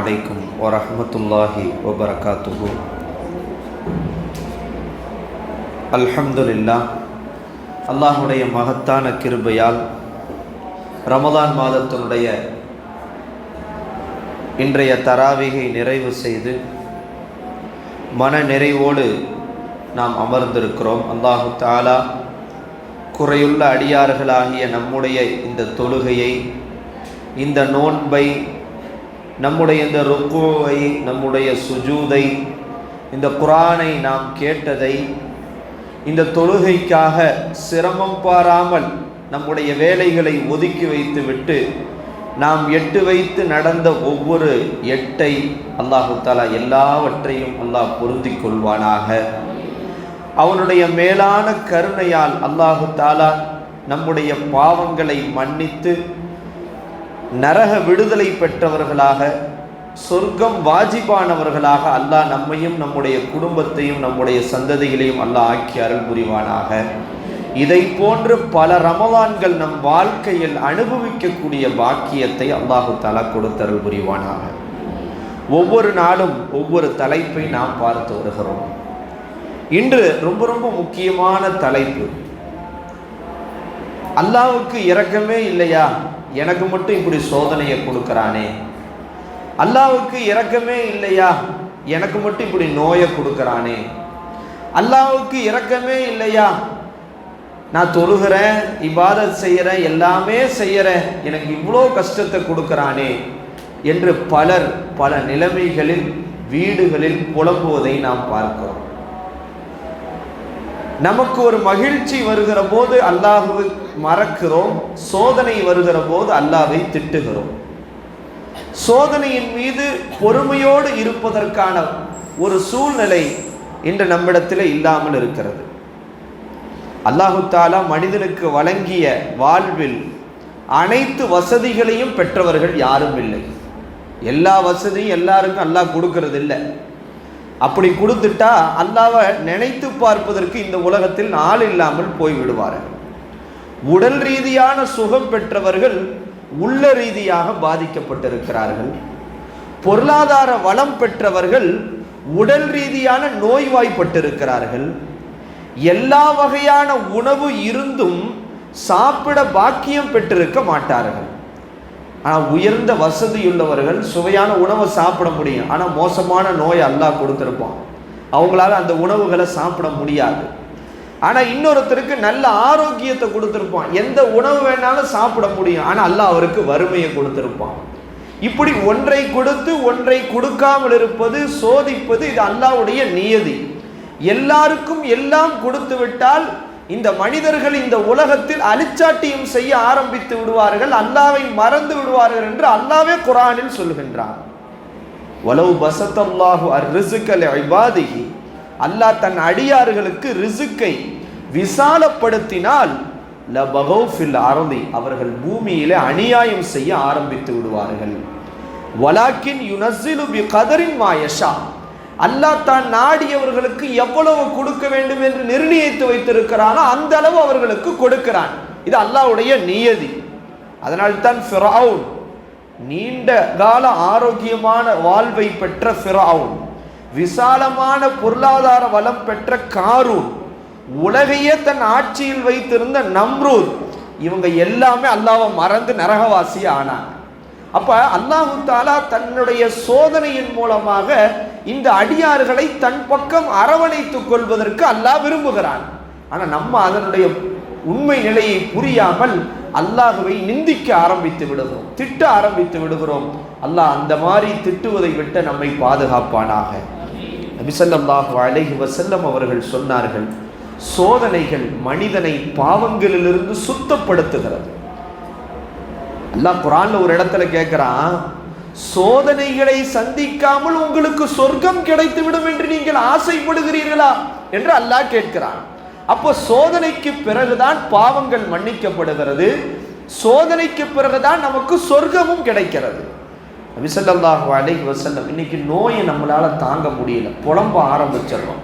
அலைக்கும் வரமத்துல்லாஹி வபரகாத்துஹு. அல்ஹம்துல்லா அல்லாஹுடைய மகத்தான கிருபையால் ரமதான் மாதத்தினுடைய இன்றைய தராவிகை நிறைவு செய்து மன நிறைவோடு நாம் அமர்ந்திருக்கிறோம். அல்லாஹு தாலா குறையுள்ள அடியார்களாகிய நம்முடைய இந்த தொழுகையை இந்த நோன்பை நம்முடைய இந்த ருக்குவை நம்முடைய சுஜூதை இந்த குரானை நாம் கேட்டதை இந்த தொழுகைக்காக சிரமம் பாராமல் நம்முடைய வேலைகளை ஒதுக்கி வைத்துவிட்டு நாம் எட்டு வைத்து நடந்த ஒவ்வொரு எட்டை அல்லாஹு தாலா எல்லாவற்றையும் அல்லாஹ் பொருந்தி கொள்வானாக. அவனுடைய மேலான கருணையால் அல்லாஹு தாலா நம்முடைய பாவங்களை மன்னித்து நரக விடுதலை பெற்றவர்களாக சொர்க்கம் வாஜிபானவர்களாக அல்லாஹ் நம்மையும் நம்முடைய குடும்பத்தையும் நம்முடைய சந்ததிகளையும் அல்லாஹ் ஆக்கி அருள் புரிவானாக. இதை போன்று பல ரமவான்கள் நம் வாழ்க்கையில் அனுபவிக்கக்கூடிய பாக்கியத்தை அல்லாஹு தலா கொடுத்தருள் புரிவானாக. ஒவ்வொரு நாளும் ஒவ்வொரு தலைப்பை நாம் பார்த்து வருகிறோம். இன்று ரொம்ப ரொம்ப முக்கியமான தலைப்பு அல்லாவுக்கு இரக்கமே இல்லையா? எனக்கு மட்டும் இப்படி சோதனையை கொடுக்குறானே. அல்லாவுக்கு இரக்கமே இல்லையா? எனக்கு மட்டும் இப்படி நோயை கொடுக்குறானே. அல்லாவுக்கு இரக்கமே இல்லையா? நான் தொழுகிறேன் இபாதத் செய்கிறேன் எல்லாமே செய்கிறேன் எனக்கு இவ்வளோ கஷ்டத்தை கொடுக்குறானே என்று பலர் பல நிலைமைகளில் வீடுகளில் புலம்புவதை நாம் பார்க்கிறோம். நமக்கு ஒரு மகிழ்ச்சி வருகிற போது அல்லாஹுவை மறக்கிறோம். சோதனை வருகிற போது அல்லாவை திட்டுகிறோம். சோதனையின் மீது பொறுமையோடு இருப்பதற்கான ஒரு சூழ்நிலை இன்று நம்மிடத்தில் இல்லாமல் இருக்கிறது. அல்லாஹு தாலா மனிதனுக்கு வழங்கிய வாழ்வில் அனைத்து வசதிகளையும் பெற்றவர்கள் யாரும் இல்லை. எல்லா வசதியும் எல்லாருக்கும் அல்லாஹ் கொடுக்கறது இல்லை அப்படி கொடுத்துட்டா அல்லாவை நினைத்து பார்ப்பதற்கு இந்த உலகத்தில் நாள் இல்லாமல் போய் விடுவார்கள் உடல் ரீதியான சுகம் பெற்றவர்கள் உள்ள ரீதியாக பாதிக்கப்பட்டிருக்கிறார்கள். பொருளாதார வளம் பெற்றவர்கள் உடல் ரீதியான நோய்வாய்ப்பட்டிருக்கிறார்கள். எல்லா வகையான உணவு இருந்தும் சாப்பிட பாக்கியம் பெற்றிருக்க மாட்டார்கள். ஆனால் உயர்ந்த வசதியுள்ளவர்கள் சுவையான உணவை சாப்பிட முடியும். ஆனால் மோசமான நோய் அல்லாஹ் கொடுத்துருப்பான். அவங்களால அந்த உணவுகளை சாப்பிட முடியாது. ஆனால் இன்னொருத்தருக்கு நல்ல ஆரோக்கியத்தை கொடுத்துருப்பான். எந்த உணவு வேணாலும் சாப்பிட முடியும். ஆனால் அல்லாஹ் அவருக்கு வறுமையை கொடுத்துருப்பான். இப்படி ஒன்றை கொடுத்து ஒன்றை கொடுக்காமல் இருப்பது சோதிப்பது இது அல்லாவுடைய நியதி. எல்லாருக்கும் எல்லாம் கொடுத்து விட்டால் இந்த மனிதர்கள் இந்த உலகத்தில் அழிச்சாட்டியும் செய்ய ஆரம்பித்து விடுவார்கள் அல்லாவை மறந்து விடுவார்கள் என்று அல்லாவே குரானில் சொல்கின்றான். வலவு பசத்தல்லாஹு அர் ஐபாதிகி அல்லாஹ் தன் அடியார்களுக்கு ரிசுக்கை விசாலப்படுத்தினால் ல பகௌஃபில் அறந்தி அவர்கள் பூமியிலே அநியாயம் செய்ய ஆரம்பித்து விடுவார்கள். வலாக்கின் யுனசிலு பி கதரின் மாயஷா அல்லாஹ் தான் நாடியவர்களுக்கு எவ்வளவு கொடுக்க வேண்டும் என்று நிர்ணயித்து வைத்திருக்கிறானோ அந்த அளவு அவர்களுக்கு கொடுக்கிறான். இது அல்லாஹ்வுடைய நியதி. அதனால்தான் ஃபிரவுன் நீண்ட கால ஆரோக்கியமான வாழ்வை பெற்ற ஃபிரவுன் விசாலமான பொருளாதார வளம் பெற்ற காரூர் உலகையே தன் ஆட்சியில் வைத்திருந்த நம்ரூர் இவங்க எல்லாமே அல்லாவை மறந்து நரகவாசி ஆனாங்க. அப்போ அல்லாஹு தாலா தன்னுடைய சோதனையின் மூலமாக இந்த அடியார்களை தன் பக்கம் அரவணைத்துக் கொள்வதற்கு அல்லாஹ் விரும்புகிறான். ஆனால் நம்ம அதனுடைய உண்மை நிலையை புரியாமல் அல்லாஹுவை நிந்திக்க ஆரம்பித்து விடுகிறோம். திட்ட ஆரம்பித்து விடுகிறோம். அல்லாஹ் அந்த மாதிரி திட்டுவதை விட்டு நம்மை பாதுகாப்பானாக. நபிசல்லாஹு அலைஹி வசல்லம் அவர்கள் சொன்னார்கள் சோதனைகள் மனிதனை பாவங்களிலிருந்து சுத்தப்படுத்துகிறது. அல்லாஹ் குரான்ல ஒரு இடத்துல கேட்கிறான் சோதனைகளை சந்திக்காமல் உங்களுக்கு சொர்க்கம் கிடைத்து விடும் என்று நீங்கள் ஆசைப்படுகிறீர்களா என்று அல்லாஹ் கேட்கிறான். அப்போ சோதனைக்கு பிறகுதான் பாவங்கள் மன்னிக்கப்படுகிறது. சோதனைக்கு பிறகுதான் நமக்கு சொர்க்கமும் கிடைக்கிறது. நபிசல்லாஹு அலைஹி வசல்லம் இன்னைக்கு நோயை நம்மளால தாங்க முடியல. புலம்ப ஆரம்பிச்சிடுறோம்.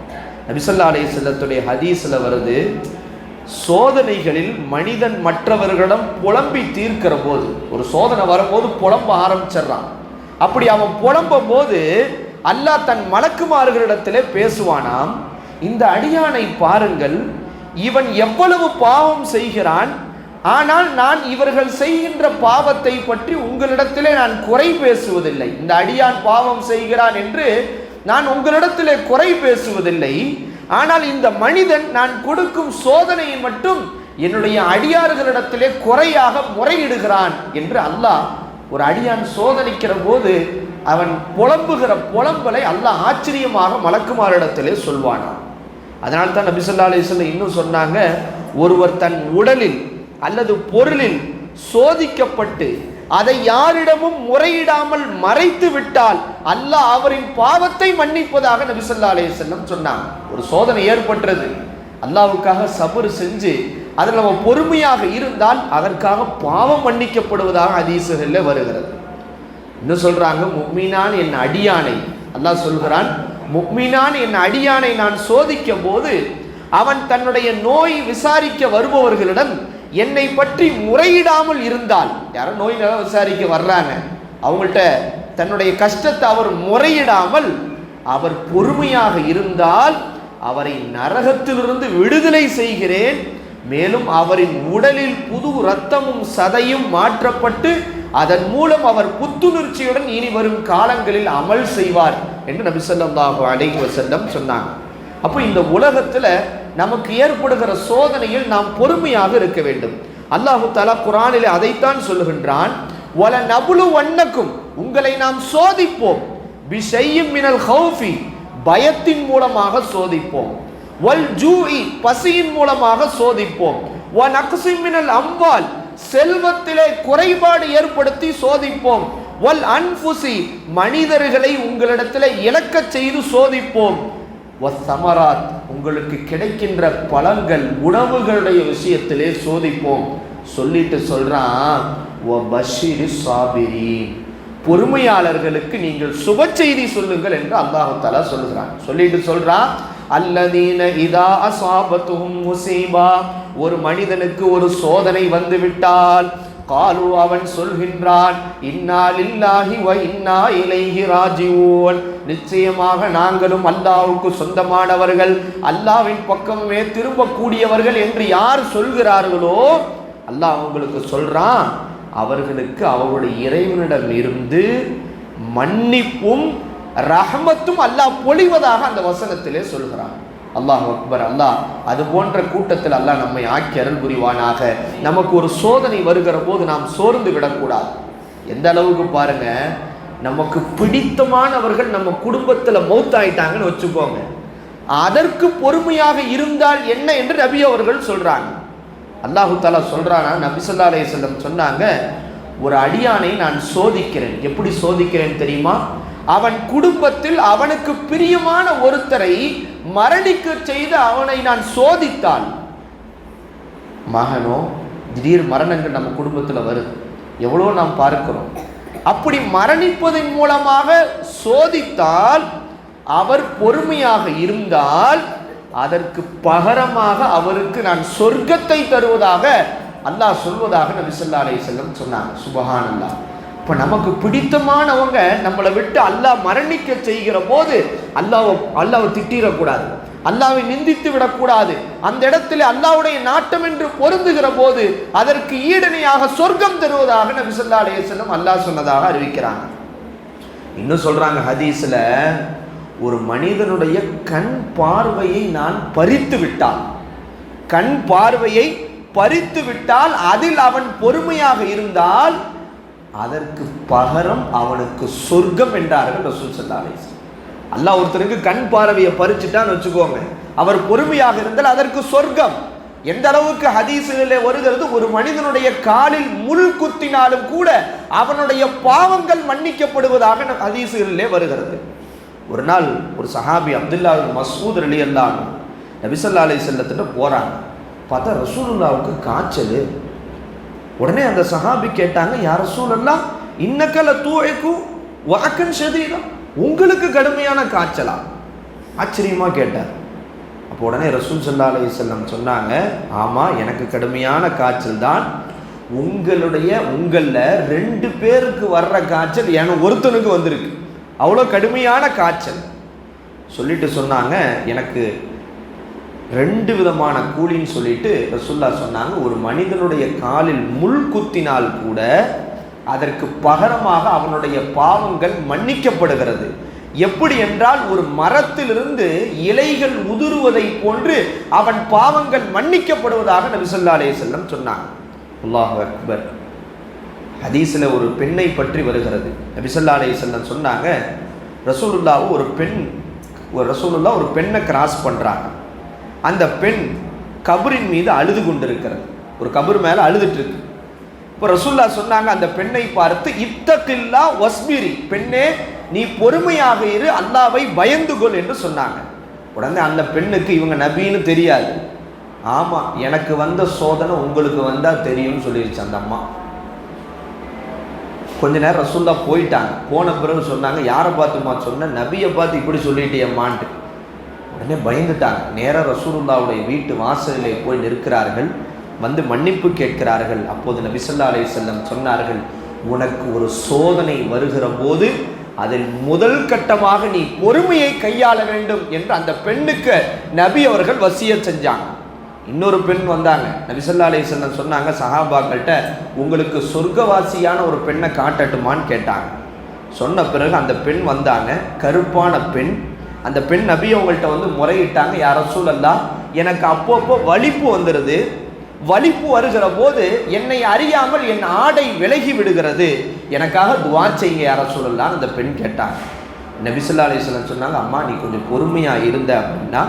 நபிசல்லா அலைஹி செல்லத்துடைய ஹதீஸில் வருது சோதனைகளில் மனிதன் மற்றவர்களிடம் புலம்பி தீர்க்கிற போது ஒரு சோதனை வரும்போது புலம்ப ஆரம்பிச்சிடுறான். அப்படி அவன் புலம்பும் போது அல்லாஹ் தன் மலக்குமார்களிடத்திலே பேசுவானாம் இந்த அடியானை பாருங்கள் இவன் எவ்வளவு பாவம் செய்கிறான் ஆனால் நான் இவர்கள் செய்கின்ற பாவத்தை பற்றி உங்களிடத்திலே நான் குறை பேசுவதில்லை. இந்த அடியான் பாவம் செய்கிறான் என்று நான் உங்களிடத்திலே குறை பேசுவதில்லை. ஆனால் இந்த மனிதன் நான் கொடுக்கும் சோதனையை மட்டும் என்னுடைய அடியார்களிடத்திலே குறையாக முறையிடுகிறான் என்று அல்லாஹ் ஒரு அடியான் சோதனைக்கிற போது அவன் புலம்புகிற புலம்பலை அல்லாஹ் ஆச்சரியமாக மலக்குமாரிடத்திலே சொல்வானான் அதனால தான் நபிசல்லா அலிஸ்ல இன்னும் சொன்னாங்க ஒருவர் தன் உடலில் அல்லது பொருளில் சோதிக்கப்பட்டு அதை யாரிடமும் முறையிடாமல் மறைத்து விட்டால் அல்லாஹ் அவரின் பாவத்தை மன்னிப்பதாக நபிசல்லா அலையம் சொன்னாங்க ஒரு சோதனை ஏற்பட்டது. அல்லாவுக்காக சபர் செஞ்சு அதில் நம்ம பொறுமையாக இருந்தால் அதற்காக பாவம் மன்னிக்கப்படுவதாக ஹதீசுகளில் வருகிறது. இன்னும் சொல்றாங்க? முக்மீனான் என் அடியானை. அல்லாஹ் சொல்கிறான் முக்மீனான் என் அடியானை நான் சோதிக்கும் போது அவன் தன்னுடைய நோய் விசாரிக்க வருபவர்களிடம் என்னை பற்றி முறையிடாமல் இருந்தால். யாரும் நோய் நல விசாரிக்க வர்றாங்க. அவங்கள்ட்ட தன்னுடைய கஷ்டத்தை அவர் முறையிடாமல் அவர் பொறுமையாக இருந்தால் அவரை நரகத்திலிருந்து விடுதலை செய்கிறேன். மேலும் அவரின் உடலில் புது ரத்தமும் சதையும் மாற்றப்பட்டு அதன் மூலம் அவர் புத்துணர்ச்சியுடன் இனி வரும் காலங்களில் அமல் செய்வார் என்று நபி ஸல்லல்லாஹு அலைஹி வசல்லம் சொன்னாங்க. அப்போ இந்த உலகத்தில் நமக்கு ஏற்படுகிற சோதனையில் நாம் பொறுமையாக இருக்க வேண்டும். அல்லாஹு தஆலா குர்ஆனிலே அதைத்தான் சொல்லுகின்றான் வல நபுலு வண்ணக்கும் உங்களை நாம் சோதிப்போம். பிஷையும் மினல் ஹௌஃபி பயத்தின் மூலமாக சோதிப்போம். வல் ஜூஇ பசியின் மூலமாக சோதிப்போம். வ நக்ஸின் மினல் செல்வத்திலே குறைபாடு ஏற்படுத்தி சோதிப்போம். வல் அன்புசி மனிதர்களை உங்களிடத்தில் இழக்கச் செய்து சோதிப்போம். சமராத் உங்களுக்கு கிடைக்கின்ற பழங்கள் உணவுகளுடைய விஷயத்திலே சோதிப்போம். சொல்லிட்டு சொல்கிறான் "வ பஷீரி சாபிரீன்." பொறுமையாளர்களுக்கு நீங்கள் சுப செய்தி சொல்லுங்கள் என்று அல்லாஹு சொல்லுகிறான். சொல்லிட்டு சொல்கிறான் அல்லதீன இதா அசாபத்துஹும் முசீபா. ஒரு மனிதனுக்கு ஒரு சோதனை வந்துவிட்டால் காலு அவன் சொல்கின்றான் இன்னாலில்லாஹி வ இன்னா இலைஹி ராஜிவோன் நிச்சயமாக நாங்களும் அல்லாவுக்கு சொந்தமானவர்கள் அல்லாஹ்வின் பக்கமே திரும்பக்கூடியவர்கள் என்று யார் சொல்கிறார்களோ அல்லாஹ் அவங்களுக்கு சொல்கிறான் அவர்களுக்கு அவருடைய இறைவனிடம் இருந்து மன்னிப்பும் ரஹமத்தும் அல்லாஹ் பொழிவதாக அந்த வசனத்திலே சொல்கிறான். அல்லாஹ் அக்பர் அல்லாஹ் அது போன்ற கூட்டத்தில் அல்லாஹ் நம்மை ஆக்கி அருள் புரிவானாக. நமக்கு ஒரு சோதனை வருகிற போது நாம் சோர்ந்து விடக்கூடாது. எந்த அளவுக்கு பாருங்கள் நமக்கு பிடித்தமானவர்கள் நம்ம குடும்பத்தில் மௌத்தாயிட்டாங்கன்னு வச்சுக்கோங்க. அதற்கு பொறுமையாக இருந்தால் என்ன என்று நபி அவர்கள் சொல்கிறாங்க அல்லாஹு தாலா சொல்கிறானா நபி சொல்லா அலைஹி சொன்னாங்க ஒரு அடியானை நான் சோதிக்கிறேன். எப்படி சோதிக்கிறேன் தெரியுமா? அவன் குடும்பத்தில் அவனுக்கு பிரியமான ஒருத்தரை மரணிக்க செய்து அவனை நான் சோதித்தால். மகனோ திடீர் மரணங்கள் நம்ம குடும்பத்தில் வருது. எவ்வளோ நாம் பார்க்கிறோம். அப்படி மரணிப்பதன் மூலமாக சோதித்தால் அவர் பொறுமையாக இருந்தால் அதற்கு பகரமாக அவருக்கு நான் சொர்க்கத்தை தருவதாக அல்லாஹ் சொல்வதாக நபி சொல்லா அலி செல்லம் சொன்னாங்க. சுபஹான் இப்போ நமக்கு பிடித்தமானவங்க நம்மளை விட்டு அல்லாஹ் மரணிக்க செய்கிற போது அல்லாஹ் அல்லாவை திட்டிடக்கூடாது அல்லாவை நிந்தித்து விடக்கூடாது. அந்த இடத்துல அல்லாவுடைய நாட்டம் என்று பொருந்துகிற போது அதற்கு ஈடனையாக சொர்க்கம் தருவதாக நபி செல்லும் அல்லாஹ் சொன்னதாக அறிவிக்கிறாங்க. இன்னும் சொல்றாங்க ஹதீஸ்ல ஒரு மனிதனுடைய கண் பார்வையை நான் பறித்து விட்டால் கண் பார்வையை பறித்து விட்டால் அதில் அவன் பொறுமையாக இருந்தால் அதற்கு பகரம் அவனுக்கு சொர்க்கம் என்றார்கள் ரசூல் ஸல்லல்லாஹு அல்லாஹ் ஒருத்தருக்கு கண் பார்வையை பறிச்சுட்டான்னு வச்சுக்கோங்க. அவர் பொறுமையாக இருந்தால் அதற்கு சொர்க்கம். எந்த அளவுக்கு ஹதீசுகளிலே வருகிறது ஒரு மனிதனுடைய காலில் முள் குத்தினாலும் கூட அவனுடைய பாவங்கள் மன்னிக்கப்படுவதாக நம் ஹதீசுகளிலே வருகிறது. ஒரு நாள் ஒரு சஹாபி அப்துல்லா மசூத் அலி அல்லான் நபிசல்லா அலி செல்லத்திட்ட போகிறாங்க பார்த்தா ரசூலுல்லாவுக்கு காய்ச்சல். உடனே அந்த சஹாபி கேட்டாங்க யார் ரசூலல்லா இன்னக்கல தூழைக்கும் வாக்கன் சதீதம் உங்களுக்கு கடுமையான காய்ச்சலா? ஆச்சரியமாக கேட்டார். அப்போ உடனே ரசூல் சல்லா அலி செல்லம் சொன்னாங்க ஆமாம் எனக்கு கடுமையான காய்ச்சல் தான். உங்களுடைய உங்களில் ரெண்டு பேருக்கு வர்ற காய்ச்சல் எனக்கு ஒருத்தனுக்கு வந்திருக்கு. அவ்வளோ கடுமையான காய்ச்சல். சொல்லிட்டு சொன்னாங்க எனக்கு ரெண்டு விதமான கூலின்னு சொல்லிட்டு ரசுல்லா சொன்னாங்க. ஒரு மனிதனுடைய காலில் முள் குத்தினால் கூட அதற்கு பகரமாக அவனுடைய பாவங்கள் மன்னிக்கப்படுகிறது. எப்படி என்றால் ஒரு மரத்திலிருந்து இலைகள் உதிருவதை போன்று அவன் பாவங்கள் மன்னிக்கப்படுவதாக நபிசல்லா அலே செல்லம் சொன்னாங்க அல்லாஹ் அக்பர். ஹதீஸில் ஒரு பெண்ணை பற்றி வருகிறது. நபிசல்லா அலே செல்லம் சொன்னாங்க ரசூலுல்லாவும் ஒரு பெண் ஒரு ரசூலுல்லா ஒரு பெண்ணை கிராஸ் பண்ணுறாங்க அந்த பெண் கபரின் மீது அழுது கொண்டிருக்கிறது. ஒரு கபர் மேலே அழுதுட்டு இருக்கு. இப்போ ரசுல்லா சொன்னாங்க அந்த பெண்ணை பார்த்து இத்தக்கில்லா வஸ்மிரி பெண்ணே நீ பொறுமையாக இரு அல்லாவை பயந்து கொள் என்று சொன்னாங்க. உடனே அந்த பெண்ணுக்கு இவங்க நபின்னு தெரியாது. ஆமாம் எனக்கு வந்த சோதனை உங்களுக்கு வந்தால் தெரியும்னு சொல்லிடுச்சு அந்த அம்மா. கொஞ்ச நேரம் ரசுல்லா போயிட்டாங்க. போன பிறகு சொன்னாங்க யாரை பார்த்துமா சொன்ன? நபியை பார்த்து இப்படி சொல்லிட்டேம்மான்ட்டு உடனே பயந்துட்டாங்க. நேராக ரசூலுல்லாவுடைய வீட்டு வாசலிலே போய் நிற்கிறார்கள். வந்து மன்னிப்பு கேட்கிறார்கள். அப்போது நபிசல்லா அலை செல்லம் சொன்னார்கள் உனக்கு ஒரு சோதனை வருகிற போது அதில் முதல் கட்டமாக நீ பொறுமையை கையாள வேண்டும் என்று அந்த பெண்ணுக்கு நபி அவர்கள் வசிய செஞ்சாங்க. இன்னொரு பெண் வந்தாங்க. நபிசல்லா அலி செல்லம் சொன்னாங்க சஹாபாக்கள்கிட்ட உங்களுக்கு சொர்க்கவாசியான ஒரு பெண்ணை காட்டட்டுமான்னு கேட்டாங்க. சொன்ன பிறகு அந்த பெண் வந்தாங்க. கருப்பான பெண். அந்த பெண் நபி அவங்கள்ட்ட வந்து முறையிட்டாங்க யாரோ சூழல்லா எனக்கு அப்பப்போ வலிப்பு வந்துடுது வலிப்பு வருகிற போது என்னை அறியாமல் என் ஆடை விலகி விடுகிறது. எனக்காக துவா செய்ய யார சூழல்லாம் அந்த பெண் கேட்டாங்க. நபிசுல்லா அலிஸ்லாம் சொன்னாங்க அம்மா நீ கொஞ்சம் பொறுமையாக இருந்த அப்படின்னா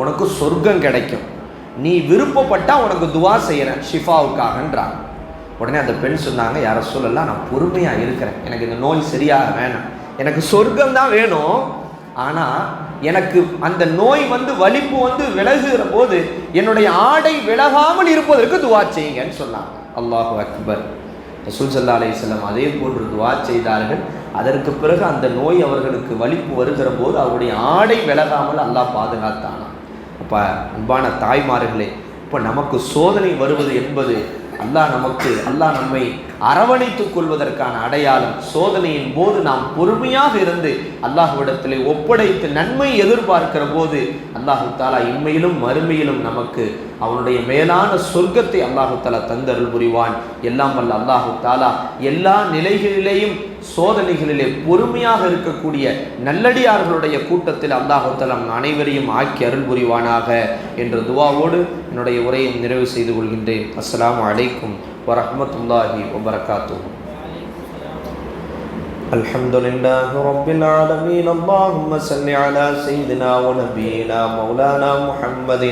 உனக்கு சொர்க்கம் கிடைக்கும். நீ விருப்பப்பட்டா உனக்கு துவா செய்கிறேன் ஷிஃபாவுக்காகன்றாங்க. உடனே அந்த பெண் சொன்னாங்க யார சொல்லலாம் நான் பொறுமையாக இருக்கிறேன். எனக்கு இந்த நோய் சரியாக வேணாம். எனக்கு சொர்க்கம் தான் வேணும். ஆனால் எனக்கு அந்த நோய் வந்து வலிப்பு வந்து விலகுகிற போது என்னுடைய ஆடை விலகாமல் இருப்பதற்கு துவா செய்யுங்கன்னு சொன்னாங்க அல்லாஹு அக்பர். ரசூல் சல்லா அலையம் அதே போன்று துவா செய்தார்கள். அதற்கு பிறகு அந்த நோய் அவர்களுக்கு வலிப்பு வருகிற போது அவருடைய ஆடை விலகாமல் அல்லாஹ் பாதுகாத்தானான் அப்போ அன்பான தாய்மார்களே இப்போ நமக்கு சோதனை வருவது என்பது அல்லாஹ் நமக்கு அல்லாஹ் நம்மை அரவணைத்துக் கொள்வதற்கான அடையாளம் சோதனையின் போது நாம் பொறுமையாக இருந்து அல்லாஹுவிடத்திலே ஒப்படைத்து நன்மை எதிர்பார்க்கிற போது அல்லாஹு தாலா இன்மையிலும் மறுமையிலும் நமக்கு அவனுடைய மேலான சொர்க்கத்தை அல்லாஹு தாலா தந்தருள் புரிவான். எல்லாம் வல்ல அல்லாஹு தாலா எல்லா நிலைகளிலேயும் சோதனைகளிலே பொறுமையாக இருக்கக்கூடிய நல்லடியார்களுடைய கூட்டத்தில் அல்லாஹு தாலா நம் அனைவரையும் ஆக்கி அருள் புரிவானாக என்ற துவாவோடு என்னுடைய உரையை நிறைவு செய்து கொள்கின்றேன் அஸ்ஸலாமு அலைக்கும் வரஹ்மத்துல்லாஹி வபரகாத்துஹு الحمد لله رب العالمين اللهم صل على سيدنا ونبينا مولانا محمد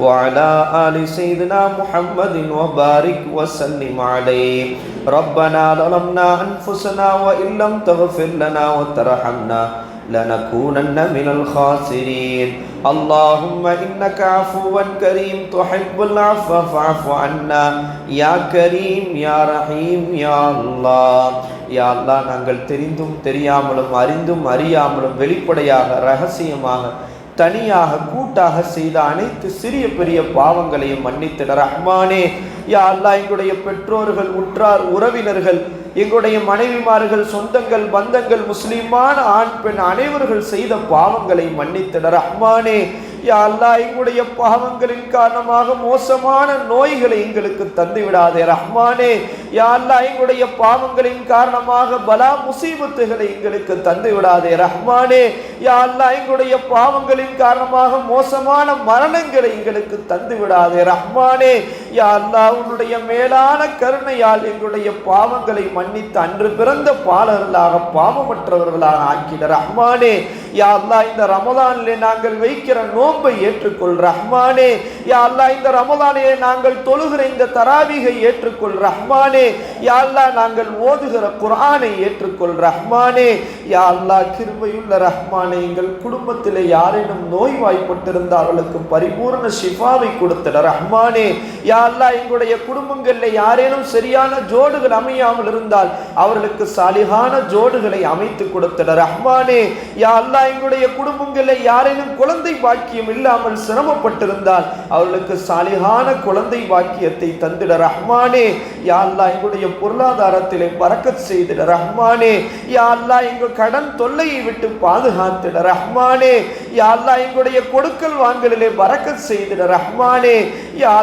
وعلى آل سيدنا محمد وبارك وسلم عليه ربنا ظلمنا أنفسنا وإن لم تغفر لنا وترحمنا لنكونن من الخاسرين اللهم إنك عفو كريم تحب العفو فاعف عنا يا كريم يا رحيم يا الله யா அல்லா நாங்கள் தெரிந்தும் தெரியாமலும் அறிந்தும் அறியாமலும் வெளிப்படையாக ரகசியமாக தனியாக கூட்டாக செய்த அனைத்து சிறிய பெரிய பாவங்களையும் மன்னித்திட ரஹ்மானே. யா அல்லா எங்களுடைய பெற்றோர்கள் உற்றார் உறவினர்கள் எங்களுடைய மனைவிமார்கள் சொந்தங்கள் பந்தங்கள் முஸ்லீமான ஆண் பெண் அனைவர்கள் செய்த பாவங்களை மன்னித்திட ரஹ்மானே. யா அல்லா எங்களுடைய பாவங்களின் காரணமாக மோசமான நோய்களை எங்களுக்கு தந்து விடாதே ரஹ்மானே. யா அல்லா எங்களுடைய பாவங்களின் காரணமாக பலா முசீபத்துகளை எங்களுக்கு தந்து விடாதே ரஹ்மானே. யா அல்லா எங்களுடைய பாவங்களின் காரணமாக மோசமான மரணங்களை எங்களுக்கு தந்து விடாதே ரஹ்மானே. யா அல்லா உன்னுடைய மேலான கருணையால் எங்களுடைய பாவங்களை மன்னித்து அன்று பிறந்த பாலர்களாக பாவமற்றவர்களாக ஆக்கிட ரஹ்மானே. யா அல்லா இந்த ரமதானிலே நாங்கள் வைக்கிற நோன்பை ஏற்றுக்கொள் ரஹ்மானே. யா அல்லா இந்த ரமதானே நாங்கள் தொழுகிற இந்த தராவிகை ஏற்றுக்கொள் ரஹ்மானே. யா அல்லா நாங்கள் ஓதுகிற குரானை ஏற்றுக்கொள் ரஹ்மானே. யா அல்லா கிருமையுள்ள ரஹ்மானே எங்கள் குடும்பத்தில் யாரேனும் நோய்வாய்ப்பட்டிருந்தால் அவர்களுக்கு பரிபூர்ண ஷிஃபாவை கொடுத்திட ரஹ்மானே. யா அல்லா எங்களுடைய குடும்பங்களில் யாரேனும் சரியான ஜோடுகள் அமையாமல் இருந்தால் அவர்களுக்கு சாலிகான ஜோடுகளை அமைத்து கொடுத்திட ரஹ்மானே. யா அல்லா எங்களுடைய குடும்பங்களில் யாரேனும் குழந்தை பாக்கியம் இல்லாமல் சிரமப்பட்டிருந்தால் அவர்களுக்கு சாலிகான குழந்தை பாக்கியத்தை தந்திட ரஹ்மானே யாழ்லா எங்களுடைய பொருளாதாரத்திலே பறக்கத் செய்திட ரஹ்மானே யா எங்கள் கடன் தொல்லையை விட்டு பாதுகாத்திட ரஹ்மானே யாழ்லா எங்களுடைய கொடுக்கல் வாங்கலிலே பறக்கத் செய்திட ரஹ்மானே யா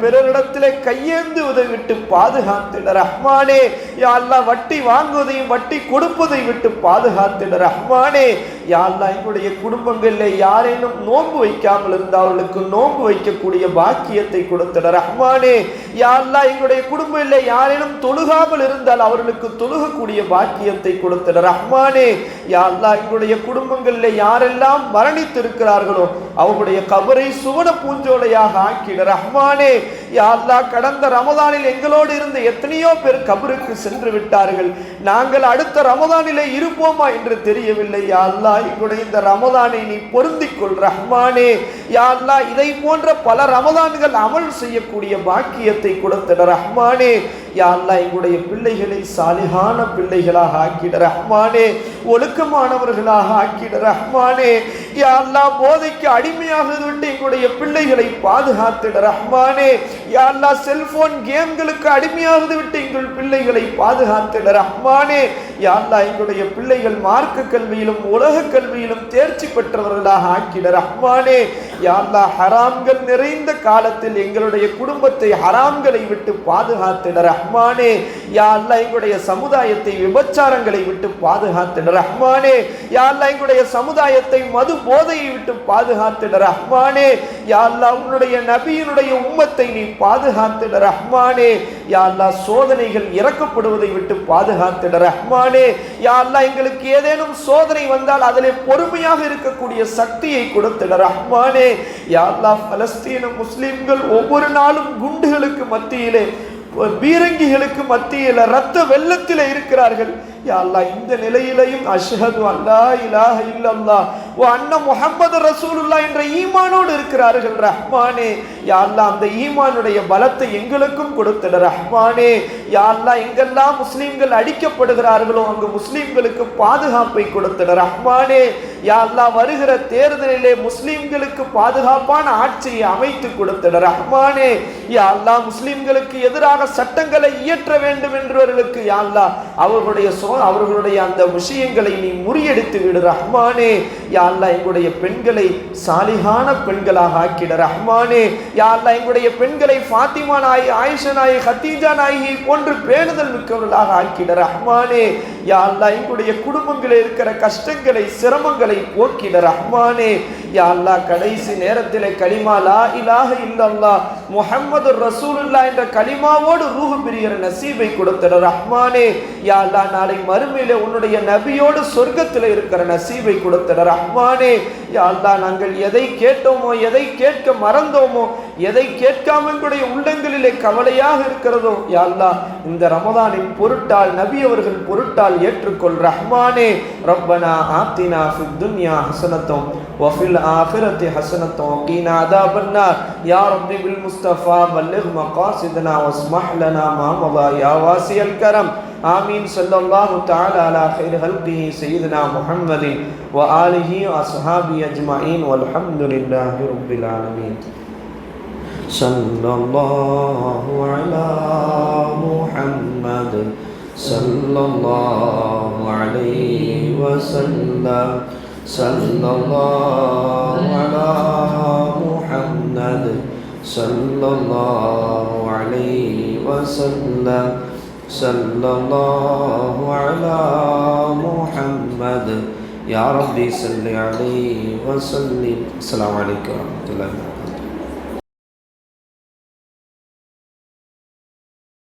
பிறரிடத்திலே கையேந்துவதை விட்டு பாதுகாத்திட ரஹ்மானே யா அல்லாஹ் வட்டி வாங்குவதையும் வட்டி கொடுப்பதை விட்டு பாதுகாத்திட ரஹ்மானே யாழ்லா எங்களுடைய குடும்பங்களில் யாரேனும் நோன்பு வைக்காமல் இருந்தால் நோன்பு வைக்கக்கூடிய பாக்கியத்தை கொடுத்திட ரஹ்மானே யாரெல்லாம் எங்களுடைய குடும்பம் இல்லை. யாரேனும் தொழுகாமல் இருந்தால் அவர்களுக்கு தொழுகக்கூடிய பாக்கியத்தை கொடுத்திட ரஹ்மானே யாரெல்லாம் எங்களுடைய குடும்பங்களில் யாரெல்லாம் மரணித்திருக்கிறார்களோ அவர்களுடைய கபரை சுவன பூஞ்சோலையாக ஆக்கிட ரஹ்மானே யாரெல்லாம் கடந்த ரமதானில் எங்களோடு இருந்த எத்தனையோ பேர் கபருக்கு சென்று விட்டார்கள். நாங்கள் அடுத்த ரமதானிலே இருப்போமா என்று தெரியவில்லை. யாரெல்லாம் எங்களுடைய இந்த ரமதானை நீ பொருந்திக்கொள். ரஹ்மான் ரஹ்மானே யா இதை போன்ற பல ரமதான்கள் அமல் செய்யக்கூடிய பாக்கியத்தை கொடுத்திட ரஹ்மானே. யாழ்லா எங்களுடைய பிள்ளைகளை சாலிகான பிள்ளைகளாக ஆக்கிட ரஹ்மானே ஒழுக்கமானவர்களாக ஆக்கிட ரஹ்மானே. யாழ்லா போதைக்கு அடிமையாக விட்டு எங்களுடைய பிள்ளைகளை பாதுகாத்திட ரஹ்மானே. யாழ்லா செல்போன் கேம்களுக்கு அடிமையாக விட்டு எங்கள் பிள்ளைகளை பாதுகாத்திட ரஹ்மானே. யாழ்லா எங்களுடைய பிள்ளைகள் மார்க்க கல்வியிலும் உலக கல்வியிலும் தேர்ச்சி பெற்றவர்களாக ஆக்கிட ரஹ்மானே. யாழ்லா ஹராம்கள் நிறைந்த காலத்தில் எங்களுடைய குடும்பத்தை ஹராம்களை விட்டு பாதுகாத்திட ரஹ்மானே யா அல்லா எங்களுடைய சமுதாயத்தை விபச்சாரங்களை விட்டு பாதுகாத்திட ரஹ்மானே யா அல்லா எங்களுடைய சமுதாயத்தை மது போதையை விட்டு பாதுகாத்திட ரஹ்மானே யா அல்லா உன்னுடைய நபியினுடைய உம்மத்தை நீ பாதுகாத்திட ரஹ்மானே யா அல்லா சோதனைகள் இறக்கப்படுவதை விட்டு பாதுகாத்திட ரஹ்மானே யா அல்லா எங்களுக்கு ஏதேனும் சோதனை வந்தால் அதிலே பொறுமையாக இருக்கக்கூடிய சக்தியை கொடுத்திட ரஹ்மானே யா அல்லா பலஸ்தீன முஸ்லிம்கள் ஒவ்வொரு நாளும் குண்டுகளுக்கு மத்தியிலே பீரங்கிகளுக்கு மத்தியில் ரத்த வெள்ளத்தில் இருக்கிறார்கள். அல்லா இந்த நிலையிலையும் அஷ்ஹது அல்லா இலாஹ இல்லல்லா ஓ அண்ணன் முஹம்மது ரசூலுல்லா என்ற ஈமானோடு இருக்கிறார்கள் ரஹ்மானே. யா அல்லாஹ் அந்த ஈமானுடைய பலத்தை எங்களுக்கும் கொடுத்துட ரஹ்மானே. யா அல்லாஹ் எங்கெல்லாம் முஸ்லீம்கள் அடிக்கப்படுகிறார்களோ அங்கு முஸ்லீம்களுக்கு பாதுகாப்பை கொடுத்துட ரஹ்மானே. யா அல்லாஹ் வருகிற தேர்தலிலே முஸ்லீம்களுக்கு பாதுகாப்பான ஆட்சியை அமைத்து கொடுத்துட ரஹ்மானே. யா அல்லாஹ் முஸ்லிம்களுக்கு எதிராக சட்டங்களை இயற்ற வேண்டும் என்றவர்களுக்கு யா அல்லாஹ் அவர்களுடைய சோ அவர்களுடைய அந்த விஷயங்களை நீ முறியடித்து விடு. ரஹ்மானே யாழ்லா எங்களுடைய பெண்களை சாலிகான பெண்களாக ஆக்கிட. ரஹ்மானே யாழ்லா எங்களுடைய பெண்களை ஃபாத்திமா நாய் ஆயிஷா நாய் ஹத்தீஜா நாயகி போன்று பேணுதல் மிக்கவர்களாக ஆக்கிட. ரஹ்மானே யாழ்லா எங்களுடைய குடும்பங்களில் இருக்கிற கஷ்டங்களை சிரமங்களை போக்கிட. ரஹ்மானே யாழ்லா கடைசி நேரத்தில் கலிமா லா இலாஹ இல்லல்லாஹ் முஹம்மது ரசூலுல்லாஹ் என்ற களிமாவோடு ரூஹு பிரியர் நசீபை கொடுத்திட. ரஹ்மானே யாழ்லா நாளை மறுமையில உன்னுடைய நபியோடு சொர்க்கத்தில் இருக்கிற நசீவை கொடுத்தட ரஹ்மானே யாழ்தா நாங்கள் எதை கேட்டோமோ எதை கேட்க மறந்தோமோ எதை கேட்காம எங்களுடைய உள்ளங்களிலே கவலையாக இருக்கிறதோ யாழ்தா இந்த ரமதானின் பொருட்டால் நபி அவர்கள் பொருட்டால் ஏற்றுக்கொள். ரஹ்மானே ரப்பனா ஆத்தினா துன்யா ஹசனத்தோம் வஃபில் ஆஃபிரத்தி ஹசனத்தோம் கீனா அதாபன்னார். யார் அப்படி பில் முஸ்தபா பல்லிக் மகாசிதனா வஸ்மஹ் லனா மா மதா யா வாசியல் கரம். آمين. صلى الله تعالى على خير خلقه سيدنا محمد وآله وأصحابه أجمعين. والحمد لله رب العالمين. صلى الله على محمد. صلى الله عليه وسلم. صلى الله على محمد. صلى الله عليه وسلم. صلى الله على محمد. يا ربي صل عليه وسلم. السلام عليكم ورحمة الله. وبركاته